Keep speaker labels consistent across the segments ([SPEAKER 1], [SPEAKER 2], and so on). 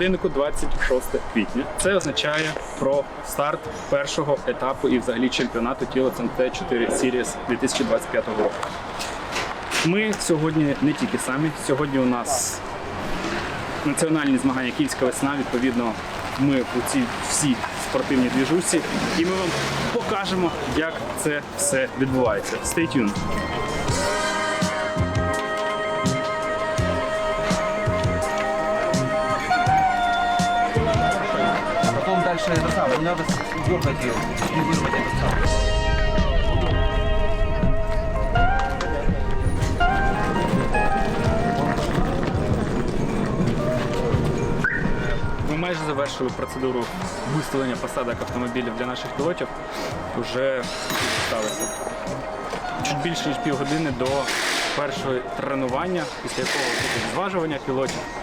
[SPEAKER 1] годиннику 26 квітня. Це означає про старт першого етапу і взагалі чемпіонату тіла ЦНТ 4 Series 2025 року. Ми сьогодні не тільки самі. Сьогодні у нас національні змагання Київська весна. Відповідно, ми у цій всій спортивній двіжусі, і ми вам покажемо, як це все відбувається. Stay tuned!
[SPEAKER 2] Потом это самое, надо дергать ее, стабилизировать это самое.
[SPEAKER 1] Майже завершили процедуру виставлення посадок автомобілів для наших пілотів. Уже сталося чуть більше ніж півгодини до першого тренування, після якого буде зважування пілотів.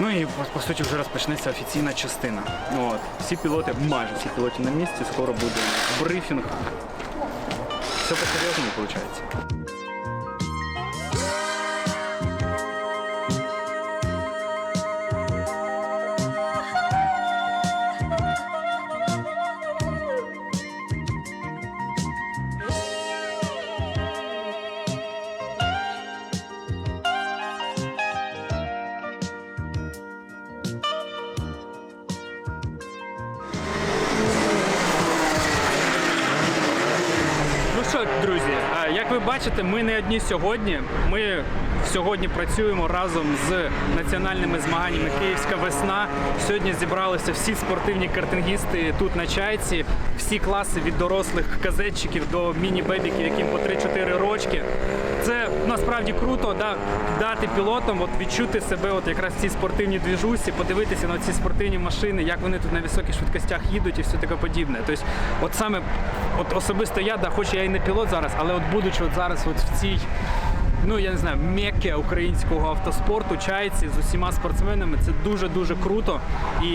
[SPEAKER 1] Ну і по, суті вже розпочнеться офіційна частина. От. Всі пілоти, майже всі пілоти на місці, скоро буде брифінг. Все по-серйозному виходить. Що, друзі, як ви бачите, ми не одні сьогодні. Ми сьогодні працюємо разом з національними змаганнями Київська весна. Сьогодні зібралися всі спортивні картингісти тут на чайці, всі класи від дорослих казетчиків до міні-бебіків, яким по 3-4 рочки. Це насправді круто, да, дати пілотам от відчути себе от якраз в цій спортивній двіжусі, подивитися на ці спортивні машини, як вони тут на високих швидкостях їдуть і все таке подібне. Тобто, от саме от особисто я, да, хоч я і не пілот зараз, але от будучи от зараз от в цій. Ну, я не знаю, мекке українського автоспорту, чайці з усіма спортсменами, це дуже-дуже круто. І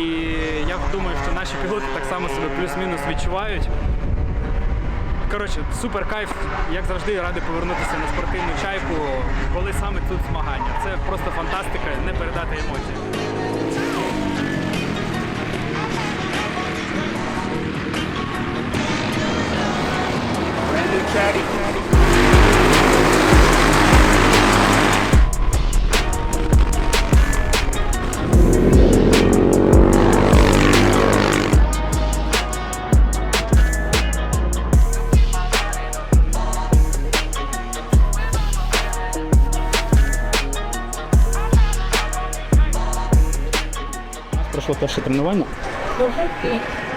[SPEAKER 1] я думаю, що наші пілоти так само себе плюс-мінус відчувають. Коротше, супер кайф, як завжди, радий повернутися на спортивну чайку, коли саме тут змагання. Це просто фантастика, не передати емоції. Перше тренування.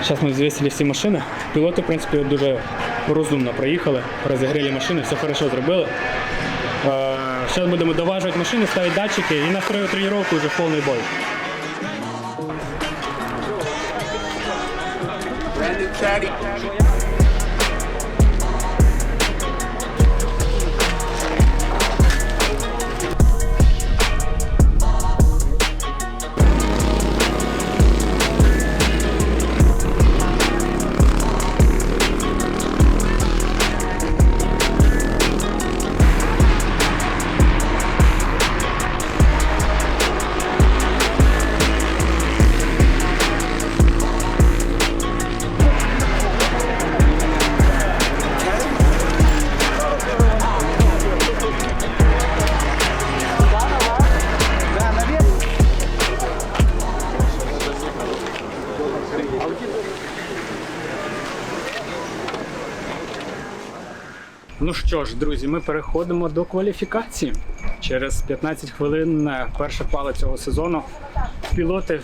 [SPEAKER 1] Зараз ми взвесили всі машини. Пілоти, в принципі, дуже розумно проїхали, розігріли машини, все хорошо зробили. Зараз будемо доважувати машини, ставити датчики і настрою тренування вже повний бой. Ну що ж, друзі, ми переходимо до кваліфікації. Через 15 хвилин е, перша пала цього сезону. Пілоти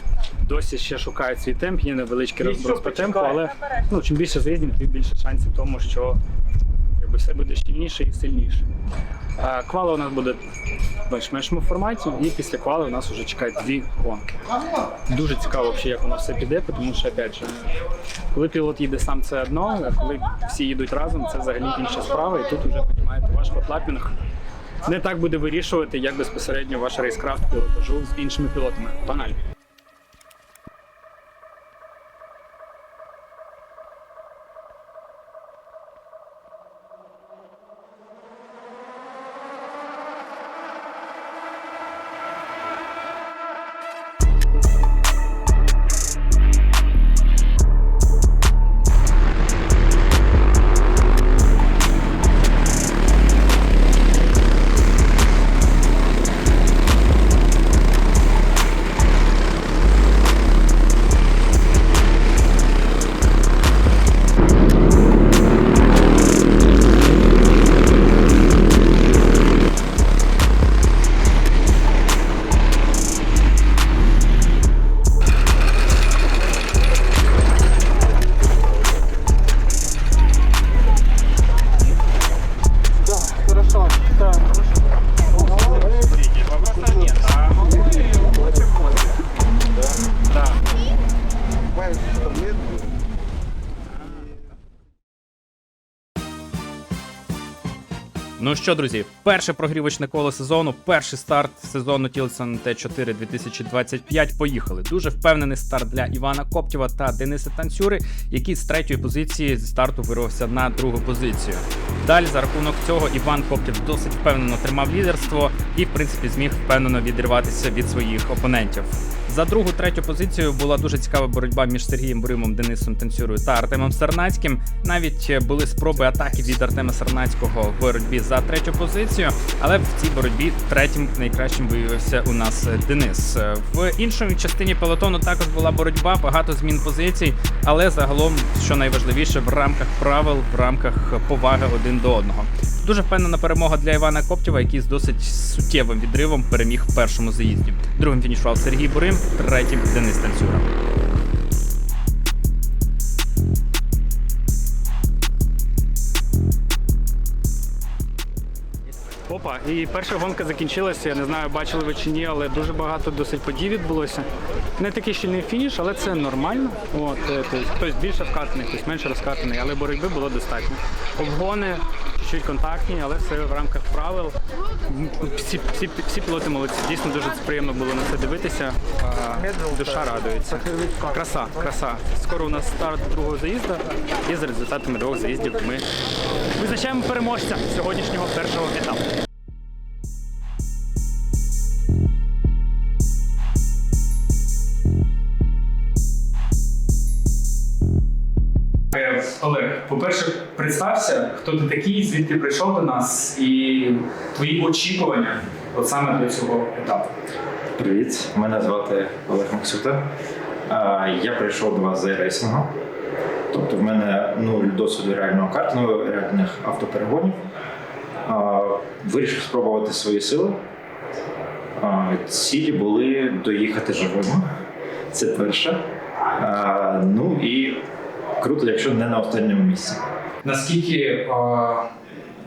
[SPEAKER 1] досі ще шукають свій темп, є невеличкий розброс по темпу, але ну, чим більше заїздів, тим більше шансів тому, що якби, все буде щільніше і сильніше. Квала у нас буде в більш-меншому форматі, і після квали у нас вже чекають дві гонки. Дуже цікаво, як воно все піде, тому що опять же, коли пілот їде сам, це одно, а коли всі їдуть разом, це взагалі інша справа. І тут вже розумієте, ваш хотлапінг не так буде вирішувати, як безпосередньо ваш рейскрафт пілотажу з іншими пілотами. Погнали! Ну що, друзі, перше прогрівочне коло сезону, перший старт сезону Тілсон Т4 2025. Поїхали. Дуже впевнений старт для Івана Коптєва та Дениса Танцюри, який з третьої позиції зі старту вирвався на другу позицію. Далі за рахунок цього Іван Коптєв досить впевнено тримав лідерство і, в принципі, зміг впевнено відриватися від своїх опонентів. За другу третю позицію була дуже цікава боротьба між Сергієм Буримом, Денисом Танцюрою та Артемом Сарнацьким. Навіть були спроби атаки від Артема Сарнацького в боротьбі за третю позицію, але в цій боротьбі третім найкращим виявився у нас е, Денис. Е, В іншій частині пелотону також була боротьба, багато змін позицій, але загалом, що найважливіше, в рамках правил, в рамках поваги один до одного. Дуже впевнена перемога для Івана Коптєва, який з досить суттєвим відривом переміг в першому заїзді. Другим фінішував Сергій Бурим, третім Денис Танцюра. Опа, і перша гонка закінчилася. Я не знаю, бачили ви чи ні, але дуже багато досить подій відбулося. Не такий щільний фініш, але це нормально. От, е, хтось більше вкатаний, хтось менше розкатаний, але боротьби було достатньо. Обгони чуть контактні, але все в рамках правил. Всі, всі, всі пілоти молодці. Дійсно дуже приємно було на це дивитися. Душа радується. Краса, краса. Скоро у нас старт другого заїзду, і за результатами двох заїздів ми визначаємо переможця сьогоднішнього першого етапу. Представся, хто ти такий, звідки прийшов до нас, і твої очікування от саме до цього етапу.
[SPEAKER 3] Привіт, мене звати Олег Максюта. Я прийшов до вас з рейсингу. Тобто в мене нуль досвіду реального картингу, реальних автоперегонів. Вирішив спробувати свої сили. Цілі були доїхати живими. Це перше. Ну і круто, якщо не на останньому місці.
[SPEAKER 1] Наскільки е,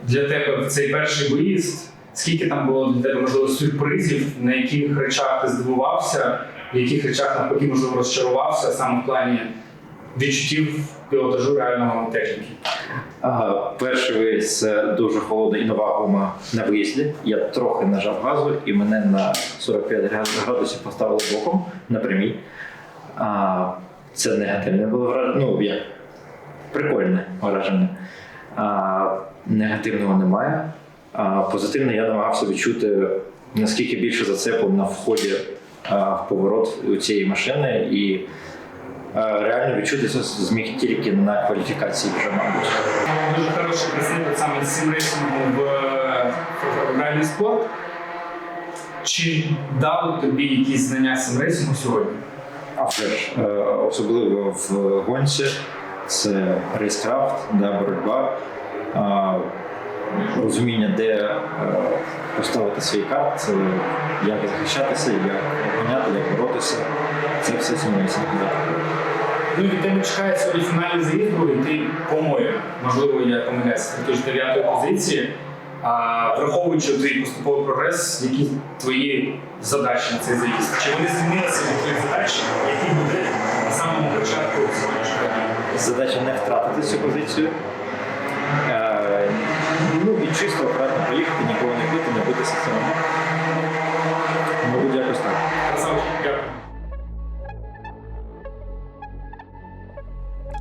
[SPEAKER 1] для тебе в цей перший виїзд, скільки там було для тебе можливо сюрпризів, на яких речах ти здивувався, в яких речах навпаки можливо розчарувався саме в плані відчуттів пілотажу реального техніки?
[SPEAKER 3] А, Перший виїзд дуже холодна і нова гума на виїзді. Я трохи нажав газу і мене на 45 градусів поставили боком на прямій. Це негативне було враження. Ну, як прикольне враження. А, Негативного немає. А позитивне я намагався відчути наскільки більше зацепу на вході а, в поворот у цієї машини і реально відчути це зміг тільки на кваліфікації вже, мабуть.
[SPEAKER 1] Дуже хороший приклад саме з цим рейсингом в е, реальний спорт. Чи дали тобі якісь знання з цим сьогодні?
[SPEAKER 3] Е, особливо в гонці, це рейскрафт, да, боротьба, розуміння, де е, поставити свій карт, як захищатися, як обганяти, як боротися. Це все цінується.
[SPEAKER 1] Ну, від тебе чекає сьогодні фінальний заїзд, і ти, по-моєму, можливо, я помиляюся, ти дев'ятої позиції. А враховуючи твій поступовий прогрес, які твої задачі на цей заїзд? Чи вони змінилися від твоїх задач, які були на самому початку сьогоднішнього дня?
[SPEAKER 3] Задача не втратити цю позицію. Е, ну і чисто акуратно поїхати, нікого не бити, не битися самому. Мабуть, якось так.
[SPEAKER 1] Дякую.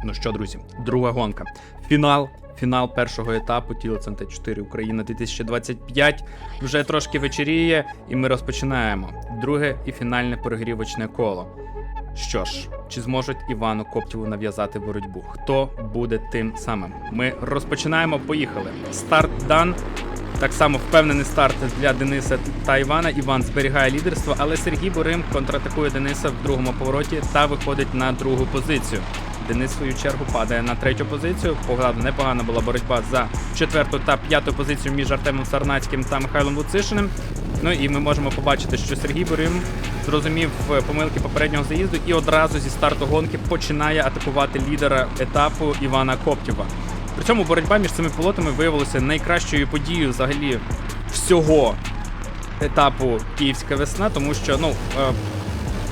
[SPEAKER 1] Ну що, друзі, друга гонка. Фінал. Фінал першого етапу Тіло т 4 Україна 2025 вже трошки вечеріє, і ми розпочинаємо друге і фінальне перегрівочне коло. Що ж, чи зможуть Івану Коптєву нав'язати боротьбу? Хто буде тим самим? Ми розпочинаємо. Поїхали. Старт дан. Так само впевнений старт для Дениса та Івана. Іван зберігає лідерство, але Сергій Борим контратакує Дениса в другому повороті та виходить на другу позицію. Денис свою чергу падає на третю позицію. Погляду непогана була боротьба за четверту та п'яту позицію між Артемом Сарнацьким та Михайлом Луцишиним. Ну і ми можемо побачити, що Сергій Борим зрозумів е, помилки попереднього заїзду і одразу зі старту гонки починає атакувати лідера етапу Івана Коптєва. При цьому боротьба між цими пілотами виявилася найкращою подією взагалі всього етапу Київська весна, тому що ну.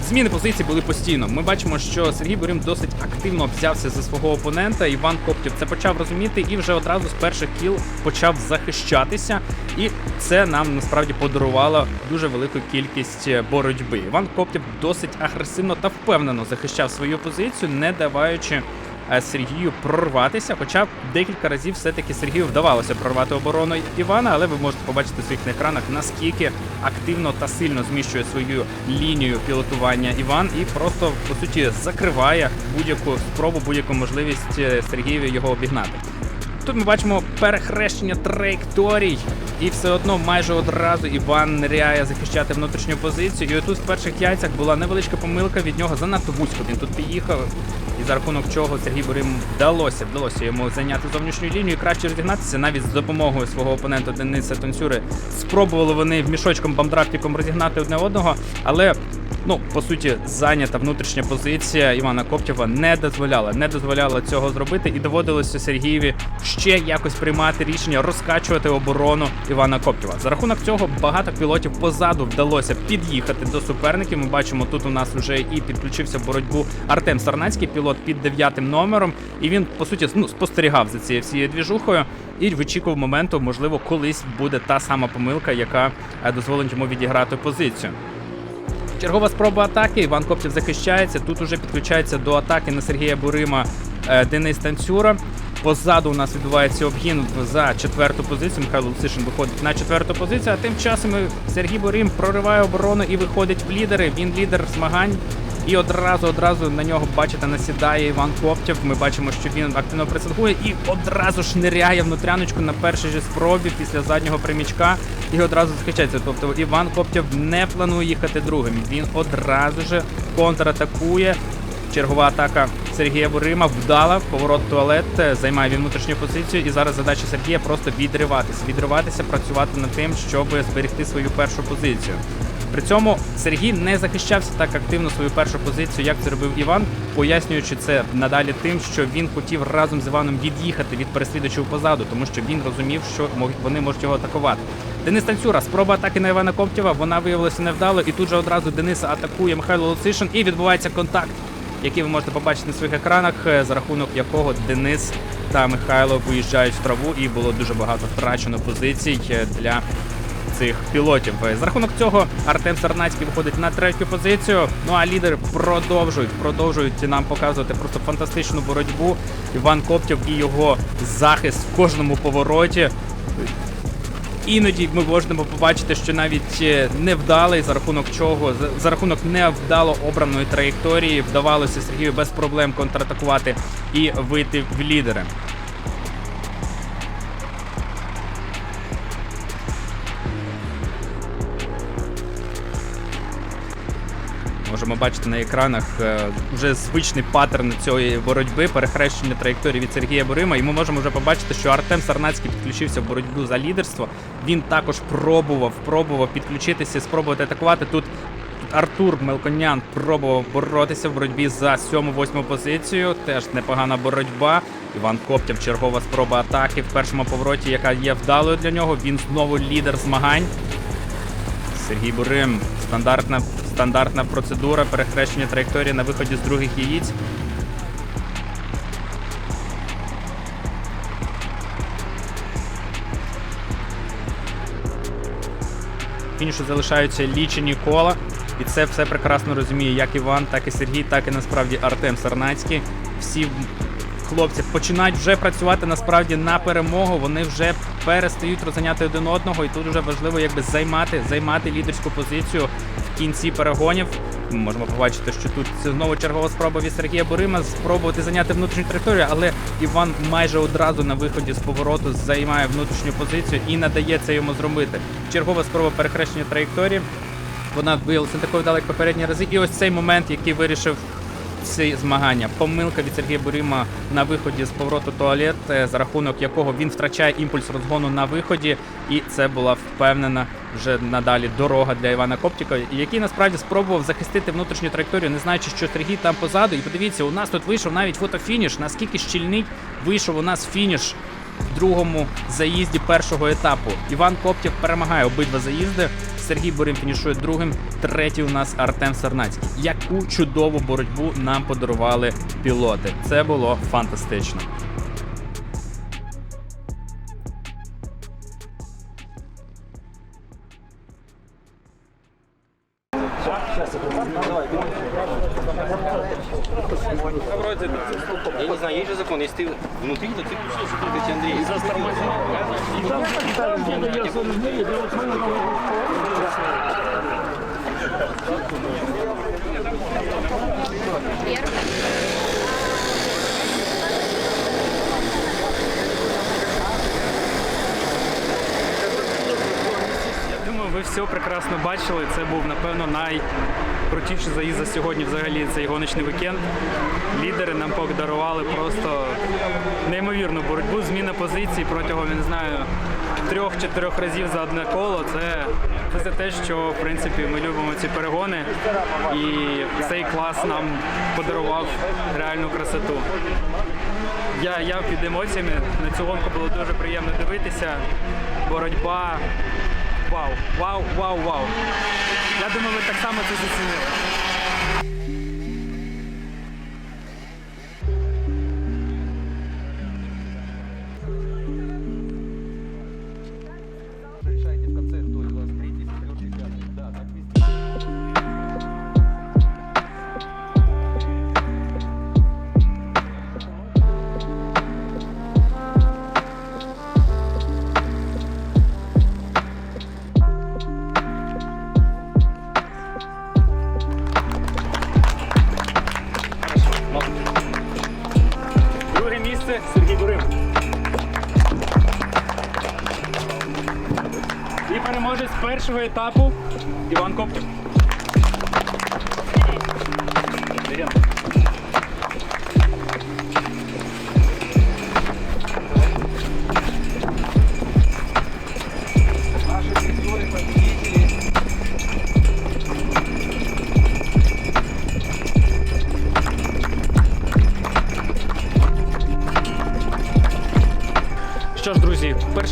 [SPEAKER 1] Зміни позицій були постійно. Ми бачимо, що Сергій Бурім досить активно взявся за свого опонента. Іван Коптів це почав розуміти і вже одразу з перших кіл почав захищатися. І це нам насправді подарувало дуже велику кількість е, боротьби. Іван Коптів досить агресивно та впевнено захищав свою позицію, не даваючи Сергію прорватися. Хоча декілька разів все-таки Сергію вдавалося прорвати оборону Івана, але ви можете побачити в своїх екранах, наскільки активно та сильно зміщує свою лінію пілотування Іван і просто по суті закриває будь-яку спробу, будь-яку можливість е, Сергієві його обігнати. Тут ми бачимо перехрещення траєкторій, і все одно майже одразу Іван ниряє захищати внутрішню позицію. І отут в перших яйцях була невеличка помилка від нього занадто вузько. Він тут під'їхав, і за рахунок чого Сергій Борим вдалося, вдалося йому зайняти зовнішню лінію і краще розігнатися навіть з допомогою свого опонента Дениса Тонцюри. Спробували вони в мішочком бамдрафтіком розігнати одне одного, але ну по суті зайнята внутрішня позиція Івана Коптєва не дозволяла, не дозволяла цього зробити, і доводилося Сергієві ще якось приймати рішення розкачувати оборону Івана Коптєва. За рахунок цього багато пілотів позаду вдалося під'їхати до суперників. Ми бачимо, тут у нас вже і підключився в боротьбу Артем Сарнацький, пілот під дев'ятим номером, і він по суті ну, спостерігав за цією всією двіжухою і вичікував моменту, можливо, колись буде та сама помилка, яка е, дозволить йому відіграти позицію. Чергова спроба атаки. Іван Коптів захищається. Тут уже підключається до атаки на Сергія Бурима е, Денис Танцюра. Позаду у нас відбувається обгін за четверту позицію. Михайло Лусишин виходить на четверту позицію. А тим часом Сергій Бурим прориває оборону і виходить в лідери. Він лідер змагань. І одразу, одразу на нього, бачите, насідає Іван Коптєв. Ми бачимо, що він активно пресингує і одразу ж ниряє внутряночку на першій же спробі після заднього примічка і одразу захищається. Тобто Іван Коптєв не планує їхати другим. Він одразу ж контратакує. Чергова атака Сергія Бурима вдала поворот туалет, займає він внутрішню позицію. І зараз задача Сергія просто відриватися, відриватися, працювати над тим, щоб зберегти свою першу позицію. При цьому Сергій не захищався так активно свою першу позицію, як це робив Іван, пояснюючи це надалі тим, що він хотів разом з Іваном від'їхати від переслідувачів позаду, тому що він розумів, що вони можуть його атакувати. Денис Танцюра, спроба атаки на Івана Коптєва, вона виявилася невдалою, і тут же одразу Дениса атакує Михайло Луцишин, і відбувається контакт, який ви можете побачити на своїх екранах, е, за рахунок якого Денис та Михайло виїжджають в траву, і було дуже багато втрачено позицій е, для цих пілотів. За рахунок цього Артем Сарнацький виходить на третю позицію. Ну а лідери продовжують продовжують нам показувати просто фантастичну боротьбу. Іван Коптєв і його захист в кожному повороті. Іноді ми можемо побачити, що навіть е, невдалий за рахунок чого, за рахунок невдало обраної траєкторії, вдавалося Сергію без проблем контратакувати і вийти в лідери. Можемо бачити на екранах е, вже звичний паттерн цієї боротьби, перехрещення траєкторії від Сергія Борима. І ми можемо вже побачити, що Артем Сарнацький підключився в боротьбу за лідерство. Він також пробував, пробував підключитися, спробувати атакувати. Тут Артур Мелконян пробував боротися в боротьбі за сьому-восьму позицію. Теж непогана боротьба. Іван Коптєв, чергова спроба атаки в першому повороті, яка є вдалою для нього. Він знову лідер змагань. Сергій Бурим. Стандартна, стандартна процедура перехрещення траєкторії на виході з других яїць. Фінішу залишаються лічені кола. І це все прекрасно розуміє як Іван, так і Сергій, так і насправді Артем Сарнацький. Всі хлопці починають вже працювати насправді на перемогу. Вони вже перестають розганяти один одного, і тут вже важливо якби займати, займати лідерську позицію кінці перегонів. Ми можемо побачити, що тут знову чергова спроба від Сергія Борима спробувати зайняти внутрішню територію, але Іван майже одразу на виході з повороту займає внутрішню позицію і надає це йому зробити. Чергова спроба перехрещення траєкторії. Вона виявилася такою як попередні рази. І ось цей момент, який вирішив ці змагання. Помилка від Сергія Бурима на виході з повороту туалет, е, за рахунок якого він втрачає імпульс розгону на виході, і це була впевнена вже надалі дорога для Івана Коптіка, який насправді спробував захистити внутрішню траєкторію, не знаючи, що Сергій там позаду. І подивіться, у нас тут вийшов навіть фотофініш. Наскільки щільний вийшов у нас фініш в другому заїзді першого етапу. Іван Коптєв перемагає обидва заїзди. Сергій Борим фінішує другим. Третій у нас Артем Сарнацький. Яку чудову боротьбу нам подарували пілоти. Це було фантастично.
[SPEAKER 2] Я не знаю, есть же закон, если ты внутри, то ты говорите, Андрей.
[SPEAKER 1] Я думаю, ви все прекрасно бачили. Це був, напевно, найкрутіший заїзд за сьогодні взагалі цей гоночний вікенд. Лідери нам подарували просто неймовірну боротьбу, зміна позицій протягом, я не знаю, трьох-чотирьох разів за одне коло. Це, це те, що в принципі ми любимо ці перегони. І цей клас нам подарував реальну красоту. Я, я під емоціями. На цю гонку було дуже приємно дивитися. Боротьба. Вау, вау, вау, вау. Я думаю, ви так само це зацінили.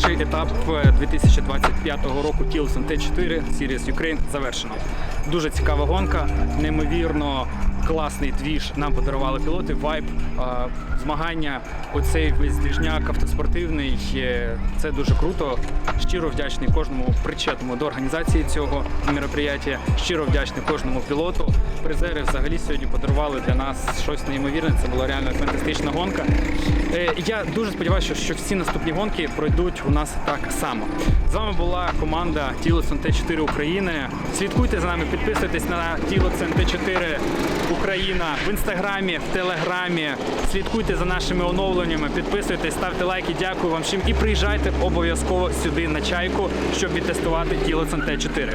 [SPEAKER 1] Перший етап е, 2025 року Тілсон Т4 Series Ukraine завершено. Дуже цікава гонка, неймовірно класний двіж нам подарували пілоти. Вайб, е, змагання, оцей весь двіжняк автоспортивний. е, Це дуже круто. Щиро вдячний кожному причетному до організації цього мероприятия. Щиро вдячний кожному пілоту. Призери взагалі сьогодні подарували для нас щось неймовірне. Це була реально фантастична гонка. Е, Я дуже сподіваюся, що всі наступні гонки пройдуть у нас так само. З вами була команда Тілоцен Т4 України. Слідкуйте за нами, підписуйтесь на Тілоцен Т4 Україна в інстаграмі, в телеграмі. Слідкуйте за нашими оновленнями, підписуйтесь, ставте лайки. Дякую вам всім і приїжджайте обов'язково сюди на чайку, щоб відтестувати Тілоцен Т4.